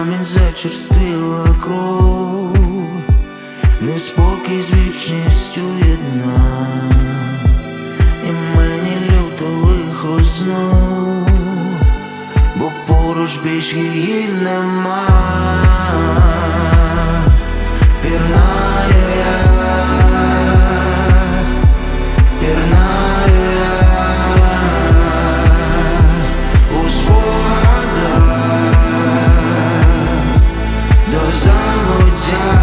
камінь зачерствіла кров, неспокій з вічністю єдна, і мені люто лихо знов, бо поруч більш її нема. Замудя